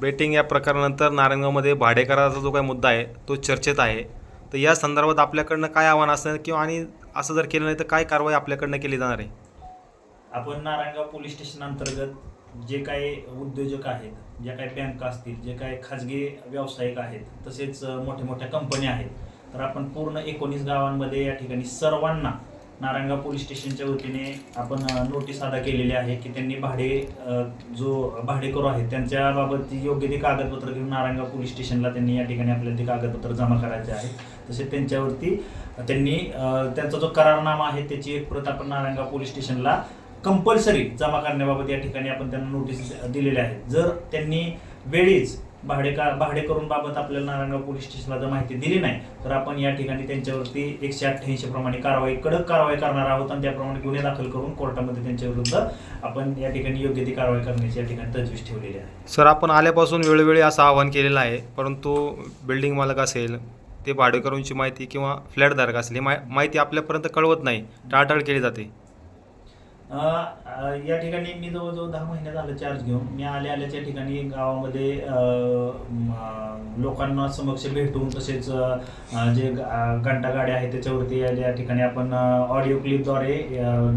Betting या प्रकारानंतर नारायणगावमध्ये भाडेकराचा जो काही मुद्दा आहे तो चर्चेत आहे. तर या संदर्भात आपल्याकडनं काय आव्हान असणार किंवा आणि असं जर केलं नाही तर काय कारवाई आपल्याकडनं केली जाणार आहे? आपण नारायणगाव पोलीस स्टेशन अंतर्गत जे काही उद्योजक आहेत ज्या काही बँका असतील जे काही खाजगी व्यावसायिक आहेत तसेच मोठ्या मोठ्या कंपन्या आहेत तर आपण पूर्ण एकोणीस गावांमध्ये या ठिकाणी सर्वांना नारायणगाव पोलीस स्टेशनच्या वतीने आपण नोटीस अदा केलेली आहे की त्यांनी भाडे जो भाडेकरू आहेत त्यांच्याबाबत योग्य ते कागदपत्र घेऊन नारायणगाव पोलीस स्टेशनला त्यांनी या ठिकाणी आपल्याला ते कागदपत्र जमा करायचे आहे तसेच त्यांच्यावरती त्यांनी त्यांचा जो करारनामा आहे त्याची एक प्रत आपण नारायणगाव पोलीस स्टेशनला कंपल्सरी जमा करण्याबाबत या ठिकाणी आपण त्यांना नोटीस दिलेल्या आहेत जर त्यांनी वेळीच भाडे का भाडे करून बाबत आपल्याला नारायणगाव पोलीस स्टेशनला जर माहिती दिली नाही तर आपण या ठिकाणी त्यांच्यावरती एकशे अठ्ठ्याऐंशी प्रमाणे कारवाई कडक कारवाई करणार आहोत आणि त्याप्रमाणे गुन्हे दाखल करून कोर्टामध्ये त्यांच्याविरुद्ध आपण या ठिकाणी योग्य ती कारवाई करण्याची या ठिकाणी तजवीज ठेवलेली आहे. सर आपण आल्यापासून वेळोवेळी असं आवाहन केलेलं आहे परंतु बिल्डिंग मालक असेल ते भाडेकरूंची माहिती किंवा फ्लॅटधारक असेल ही मा- माहिती आपल्यापर्यंत कळवत नाही टाळाटाळ केली जाते. या ठिकाणी मी जवळजवळ दहा महिने झालं चार्ज घेऊन. मी आल्या आल्याच्या ठिकाणी गावामध्ये लोकांना समक्ष भेटून तसेच जे घंटा गाड्या आहेत त्याच्यावरती या या ठिकाणी आपण ऑडिओ क्लिपद्वारे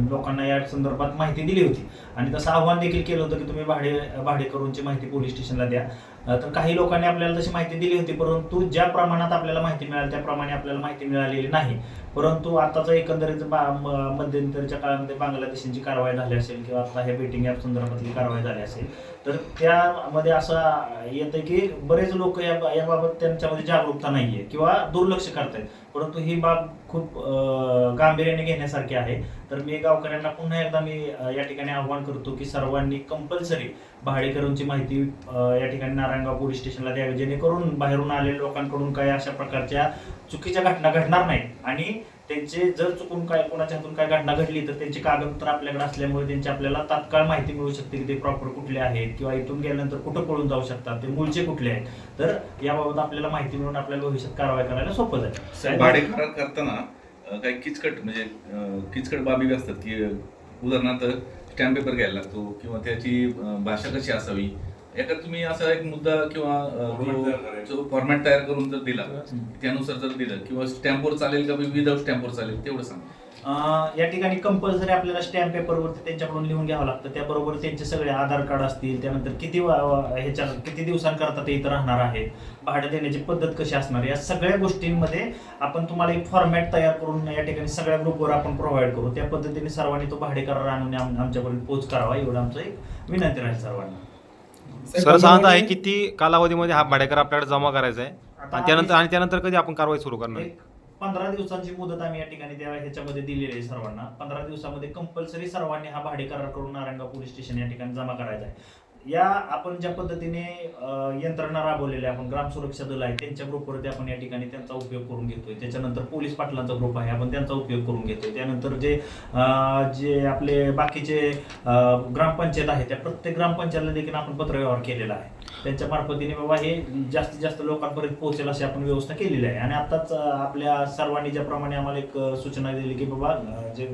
लोकांना या संदर्भात माहिती दिली होती. आणि तसं आव्हान देखील केलं होतं की तुम्ही भाडे भाडेकरूंची माहिती पोलीस स्टेशनला द्या. तर काही लोकांनी आपल्याला तशी माहिती दिली होती परंतु ज्या प्रमाणात आपल्याला माहिती मिळाली त्याप्रमाणे आपल्याला माहिती मिळालेली नाही. परंतु आताचा एकंदरीत बा- म- मध्यंतरीच्या काळामध्ये बांगलादेशांची कारवाई झाली असेल किंवा आता हे बेटिंग ॲप संदर्भातली कारवाई झाली असेल तर त्यामध्ये असं येतं की बरेच लोक या याबाबत त्यांच्यामध्ये जागरूकता नाही आहे किंवा दुर्लक्ष करतायत. परंतु ही बाब खूप गांभीर्याने घेण्यासारखे आहे. तर मी गावकऱ्यांना पुन्हा एकदा मी या ठिकाणी आव्हान करतो की सर्वांनी कंपल्सरी भाडेकरूंची माहिती या ठिकाणी नारायणगाव पोलीस स्टेशनला द्यावी जेणेकरून बाहेरून आलेल्या लोकांकडून काही अशा प्रकारच्या चुकीच्या घटना घडणार नाहीत. आणि त्यांचे जर चुकून काय कोणाच्या हातून काय घटना घडली तर त्यांचे कागदपत्र आपल्याकडे असल्यामुळे त्यांची आपल्याला तात्काळ माहिती मिळू शकते की ते प्रॉपर कुठले आहेत किंवा इथून गेल्यानंतर कुठं पळून जाऊ शकतात ते मूळचे कुठले आहेत. तर याबाबत आपल्याला माहिती मिळून आपल्याला भविष्यात कारवाई करायला सोपं जाईल. भाडे करार करताना काही किचकट म्हणजे किचकट बाबी असतात की उदाहरणार्थ स्टॅम्प पेपर घ्यायला लागतो किंवा त्याची भाषा कशी असावी? एका तुम्ही असा एक मुद्दा किंवा फॉर्मॅट तयार करून जर दिला त्यानुसार जर दिलं किंवा स्टॅम्पवर चालेल का विदाउट स्टॅम्पवर चालेल तेवढं सांग. अं, या ठिकाणी कंपल्सरी आपल्याला स्टॅम्प पेपरवरती त्यांच्याकडून लिहून घ्यावं लागतं. त्याबरोबर त्यांचे सगळे आधार कार्ड असतील त्यानंतर किती ह्याच्या किती दिवसांकरता ते इथं राहणार आहेत भाडं देण्याची पद्धत कशी असणार या सगळ्या गोष्टींमध्ये आपण तुम्हाला एक फॉर्मॅट तयार करून या ठिकाणी सगळ्या ग्रुपवर आपण प्रोव्हाइड करू. त्या पद्धतीने सर्वांनी तो भाडे करार आणून आम- आमच्यापर्यंत पोच करावा एवढं आमचं एक विनंती राहील सर्वांना. सर सांगत आहे किती कालावधीमध्ये हा भाडेकर आपल्याकडे जमा करायचा आहे आणि त्यानंतर आणि त्यानंतर कधी आपण कारवाई सुरू करणार? एक पंधरा दिवसांची मुदत आम्ही या ठिकाणी त्या ह्याच्यामध्ये दिलेली आहे सर्वांना. पंधरा दिवसामध्ये कंपल्सरी सर्वांनी हा भाडे करार करून नारायणगाव पोलीस स्टेशन या ठिकाणी जमा करायचा आहे. या आपण ज्या पद्धतीने यंत्रणा राबवलेल्या आपण ग्राम सुरक्षा दल आहे त्यांच्या ग्रुपवरती आपण या ठिकाणी त्यांचा उपयोग करून घेतोय. त्याच्यानंतर पोलीस पाटलांचा ग्रुप आहे आपण त्यांचा उपयोग करून घेतोय. त्यानंतर जे जे आपले बाकीचे अं, ग्रामपंचायत आहे त्या प्रत्येक ग्रामपंचायतला देखील आपण पत्रव्यवहार केलेला आहे. त्यांच्या मार्फतीने बाबा हे जास्तीत जास्त लोकांपर्यंत पोहोचेल अशी आपण व्यवस्था केलेली आहे. आणि आताच आपल्या सर्वांनी ज्याप्रमाणे आम्हाला एक सूचना दिली की बाबा जे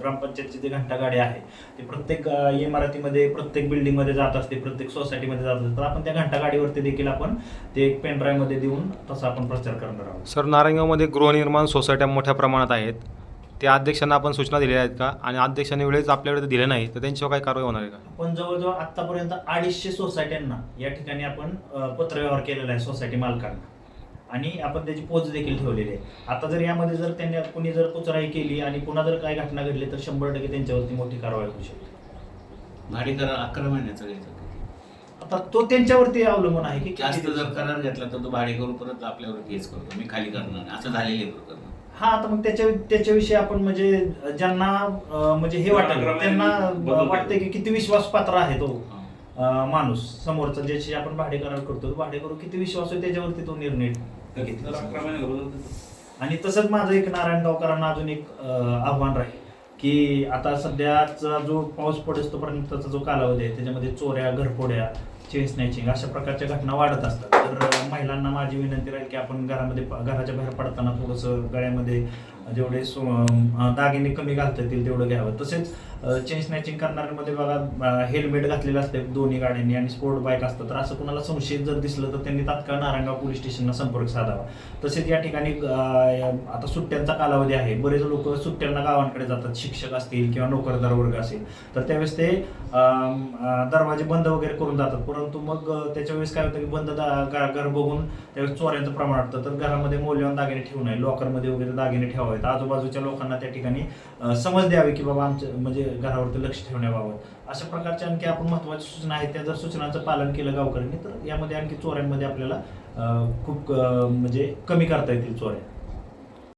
ग्रामपंचायतची जे घंटागाडी आहे ते प्रत्येक इमारतीमध्ये प्रत्येक बिल्डिंगमध्ये जात असते प्रत्येक सोसायटीमध्ये जात असते. तर आपण त्या घंटागाडीवरती देखील आपण ते एक पेन देऊन तसा आपण प्रचार करणार आहोत. सर नारायणगावमध्ये गृहनिर्माण सोसायट्या मोठ्या प्रमाणात आहेत. त्या अध्यक्षांना आपण सूचना दिल्या आहेत का? आणि अध्यक्षांनी वेळेस आपल्याकडे दिले नाही तर त्यांच्यावर काय कारवाई होणार आहे का? आपण जवळजवळ आतापर्यंत अडीचशे सोसायट्यांना या ठिकाणी आपण अ, पत्रव्यवहार केलेला आहे सोसायटी मालकांना. आणि आपण त्याची पोच देखील ठेवलेली आहे. आता जर यामध्ये जर त्यांनी कुणी जर कुचराई केली आणि पुन्हा जर काही घटना घडली तर शंभर टक्के त्यांच्यावरती मोठी कारवाई होऊ शकते. भाडे करार अकरा महिन्याचा घ्यायचा आता तो त्यांच्यावरती अवलंबून आहे की किती जास्त जर. करार घेतला तर तो भाडे करून परत आपल्यावर केस करतो. मी खाली करणार नाही. असं झालेलं आहे प्रकरण. हा आता मग त्याच्या त्याच्याविषयी आपण म्हणजे ज्यांना अ, म्हणजे हे वाटेल त्यांना वाटतं की किती विश्वासपात्र आहे तो. अ, माणूस समोरचा ज्याची आपण भाडे करार करतो भाडे करू किती विश्वास आहे त्याच्यावरती तो निर्णय घेतला. आणि तसंच माझं एक नारायण गावकरांना अजून एक अं, आव्हान राहील की आता सध्याचा जो पाऊस पडत तोपर्यंतचा जो कालावधी आहे त्याच्यामध्ये चोऱ्या घरफोड्या चेन स्नॅचिंग अशा प्रकारच्या घटना वाढत असतात. तर महिलांना माझी विनंती राहील की आपण घरामध्ये घराच्या बाहेर पडताना थोडंसं गळ्यामध्ये जेवढे सो- दागिने कमी घालता येतील तेवढं घ्यावं. तसेच चेन स्नॅचिंग करणाऱ्यांमध्ये बघा हेल्मेट घातलेलं असतं दोन्ही गाड्यांनी आणि स्पोर्ट बाईक असतं. तर असं कुणाला संशयित जर दिसलं तर त्यांनी तात्काळ नारायणगाव पोलीस स्टेशनला संपर्क साधावा. तसेच या ठिकाणी आता सुट्ट्यांचा कालावधी आहे. बरेच लोक सुट्ट्यांना गावांकडे जातात. शिक्षक असतील किंवा नोकरदार वर्ग असेल. तर त्यावेळेस ते दरवाजे बंद वगैरे करून जातात. परंतु मग त्याच्यावेळेस त्याच्या वेळेस काय होतं की बंद दा- घर घर बघून त्यावेळेस चोऱ्यांचं प्रमाण वाटतं तर घरामध्ये मौल्यवान दागिने ठेवू नये. लॉकरमध्ये वगैरे दागिने ठेवा ठेवावेत आजूबाजूच्या लोकांना त्या ठिकाणी समज द्यावी की बाबा आमच्या म्हणजे घरावरती लक्ष ठेवण्याबाबत. अशा प्रकारच्या आणखी आपण महत्त्वाच्या सूचना आहेत. त्या जर सूचनांचं पालन केलं गावकऱ्यांनी तर यामध्ये आणखी चोऱ्यांमध्ये आपल्याला खूप म्हणजे कमी करता येतील चोऱ्या.